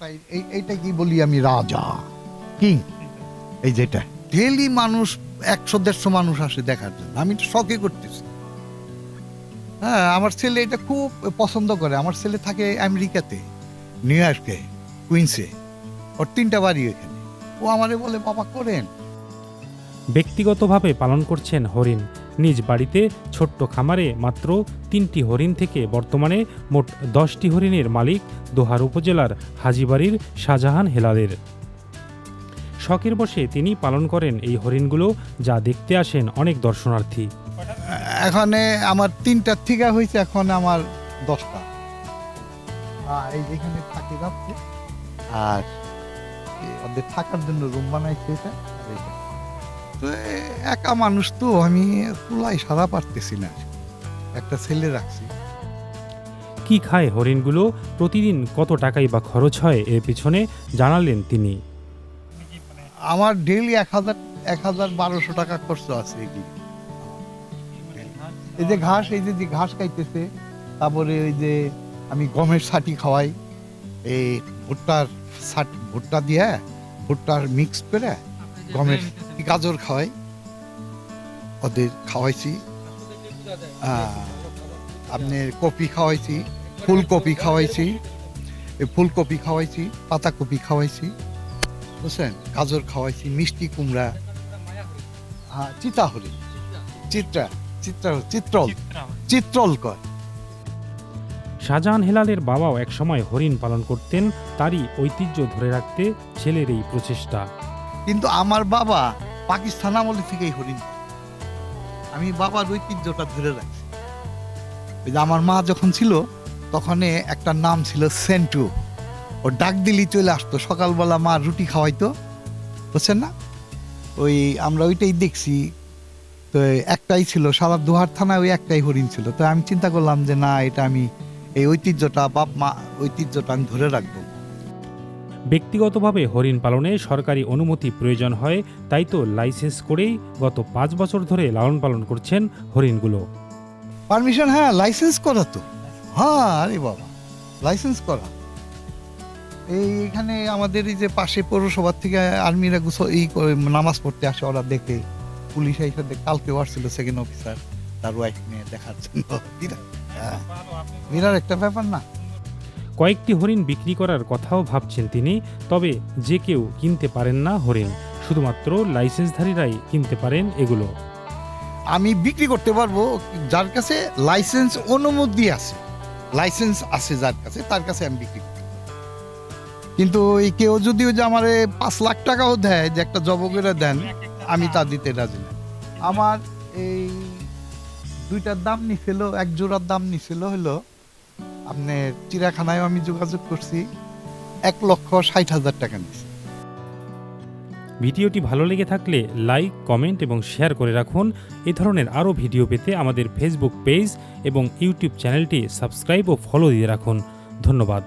তাই এই, এইটা কি বলি আমি রাজা? কিং? এই যেটা ডেলি মানুষ, একশো, দেড়শো মানুষ আসে দেখার জন্য। আমি তো শখে করতেছি। হ্যাঁ আমার ছেলে এটা খুব পছন্দ করে। আমার ছেলে থাকে আমেরিকাতে, নিউ ইয়র্কে, কুইন্সে। ওর তিনটা বাড়ি এখানে ও আমারে বলে, বাবা, করেন। ব্যক্তিগতভাবে পালন করছেন হরিণ। নিজ বাড়িতে ছোট্ট খামারে মাত্র তিনটি হরিণ থেকে বর্তমানে মোট দশটি হরিণের মালিক দোহার উপজেলার হাজিবাড়ির শাহজাহান হেলালের। শখের বসে তিনি পালন করেন এই হরিণগুলো যা দেখতে আসেন অনেক দর্শনার্থী। এখানে আমার তিনটা থেকে হয়েছে এখন আমার দশটা। এই যেখানে যাচ্ছে। আর ওদের থাকার জন্য রুম বানাইছে এটা। তো একা মানুষ তো আমি তুলাই সারা পারতেছি না। একটা ছেলে রাখছি। কি খায় হরিণগুলো? প্রতিদিন কত টাকাই বা খরচ হয় এর পিছনে জানালেন তিনি। আমার ডেইলি এক হাজার এক হাজার বারোশো টাকা খরচ আছে এগুলি এই যে ঘাস এই যে যে ঘাস খাইতেছে তারপরে ওই যে আমি গমের ছাটি খাওয়াই এই ভুট্টার ছাট ভুট্টা দিয়ে ভুট্টার মিক্স করে গমের গাজর খাওয়াই। ওদের খাওয়াইছি। আপনার কপি খাওয়াইছি ফুলকপি খাওয়াইছি ফুলকপি খাওয়াইছি পাতাকপি খাওয়াইছি বুঝছেন? গাজর খাওয়াইছি মিষ্টি কুমড়া হ্যাঁ চিতা হরি চিত্রা চিত্রা চিত্রল। চিত্রল কয় শাহজাহান হেলালের বাবাও একসময় হরিণ পালন করতেন তারই ঐতিহ্য ধরে রাখতে ছেলের এই প্রচেষ্টা। কিন্তু আমার বাবা পাকিস্তান আমলে থেকেই হরিণ আমি বাবার ঐতিহ্যটা ধরে রাখছি। ওই যে আমার মা যখন ছিল, তখন একটা নাম ছিল সেন্টু। ও ডাক দিলি চলে আসতো। সকালবেলা মা রুটি খাওয়াইতো। বুঝছেন না? ওই আমরা ওইটাই দেখছি। তো একটাই ছিল সারা দুহার থানায় ওই একটাই হরিণ ছিল। তো আমি চিন্তা করলাম যে না, এটা আমি এই ঐতিহ্যটা বাপ মা ঐতিহ্যটা আমি ধরে রাখব। ব্যক্তিগতভাবে হরিণ পালনে সরকারি অনুমতি প্রয়োজন হয় তাই তো লাইসেন্স করেই গত পাঁচ বছর ধরে লালন পালন করছেন হরিণগুলো। পারমিশন? হ্যাঁ লাইসেন্স করা তো। হ্যাঁ আরে বাবা লাইসেন্স করা। এই এখানে আমাদের এই যে পাশে পৌরসভার থেকে আর্মিরা গুছো এই নামাজ পড়তে আসে ওরা দেখে। পুলিশ এসে দেখ- কালকে আসছিল সেকেন্ড অফিসার তার ওয়াইফ নিয়ে দেখার জন্য। হ্যাঁ, বিরাট একটা ব্যাপার না। কয়েকটি হরিণ বিক্রি করার কথাও ভাবছেন তিনি, তবে যে কেউ কিনতে পারেন না হরিণ, শুধুমাত্র লাইসেন্সধারীরাই কিনতে পারেন এগুলো আমি বিক্রি করতে পারব, যার কাছে লাইসেন্স অনুমতি আছে, লাইসেন্স আছে যার কাছে, তার কাছে আমি বিক্রি পারব। কিন্তু এই কেউ যদি যে আমার পাঁচ লাখ টাকাও দেয়, যে একটা জব করে দেন, আমি তা দিতে রাজি না আমার এই দুইটার দাম নিছিল, এক জোড়ার দাম নিছিল হলো আপনার চিড়াখানায় আমি যোগাযোগ করছি। এক লক্ষ ষাট হাজার টাকা নিচ্ছি ভিডিওটি ভালো লেগে থাকলে লাইক, কমেন্ট এবং শেয়ার করে রাখুন। এ ধরনের আরও ভিডিও পেতে আমাদের ফেসবুক পেজ এবং ইউটিউব চ্যানেলটি সাবস্ক্রাইব ও ফলো দিয়ে রাখুন। ধন্যবাদ।